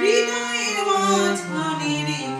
হৃদয়ের মাঝখানে রেখে